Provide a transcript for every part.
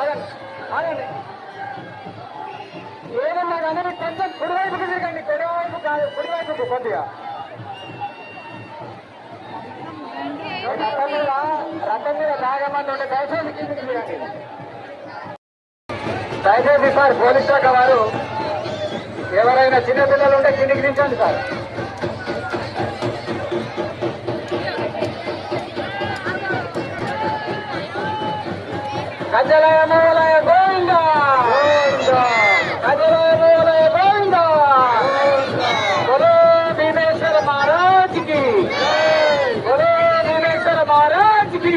ఆగండి ఆగండి. ఏదన్నా కానీ కొంచెం కుడివైపుకి తిరగండి కుడివైపు కాదు కుడివైపుకు కొద్దిగా. రథం మీద రథం మీద బాగా ఉంటే దయచేసి కిందికి దిగండి. దయచేసి సార్ పోలీస్ శాఖ వారు ఎవరైనా చిన్నపిల్లలు ఉంటే కిందికి దించండి సార్. கஜலய மூலய கோவிந்தா கஜலய மூலய கோவிந்தா குரு பீமேஸ்வர மகாராஜ் கி குரு பீமேஸ்வர மகாராஜ் கி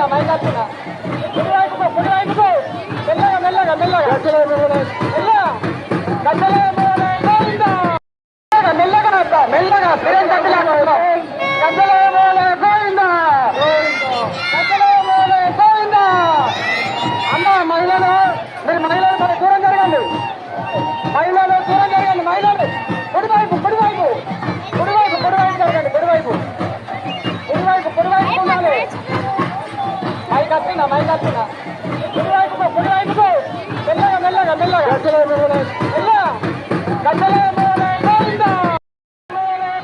మైక్ వచ్చిందా మైక్ వచ్చిందా కుడివైపుకు కుడివైపుకు మెల్లగా మెల్లగా మెల్లగా మెల్లగా గద్దెల గోవిందా మెల్లగా మెల్లగా నడతా మెల్లగా మైక్ వచ్చిందా మైక్ వచ్చిందా కుడివైపుకు కుడివైపుకు మెల్లగా మెల్లగా మెల్లగా మెల్లగా గద్దెల గోవిందా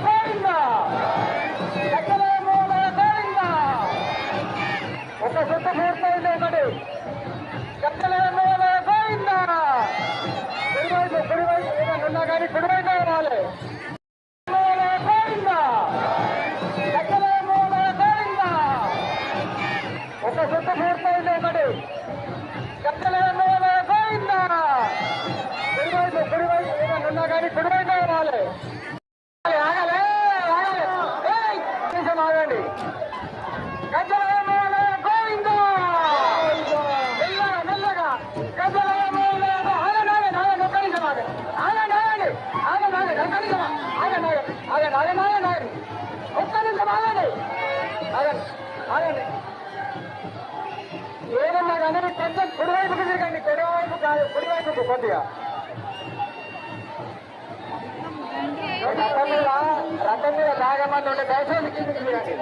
గోవిందా గద్దెల గోవిందా ఒక సుట్టు పూర్తయింది ఒకటి గద్దెల గోవిందా కుడివైపు కుడివైపు ఏదైనా ఉన్నా కానీ కుడివైపు రావాలి ఏదన్నా కానీ కొంచెం కుడివైపుకి తిరగండి కుడివైపు కాదు కుడివైపుకు కొద్దిగా. రథం మీద రథం మీద బాగా మంది ఉంటే దయచేసి కిందికి దిగండి.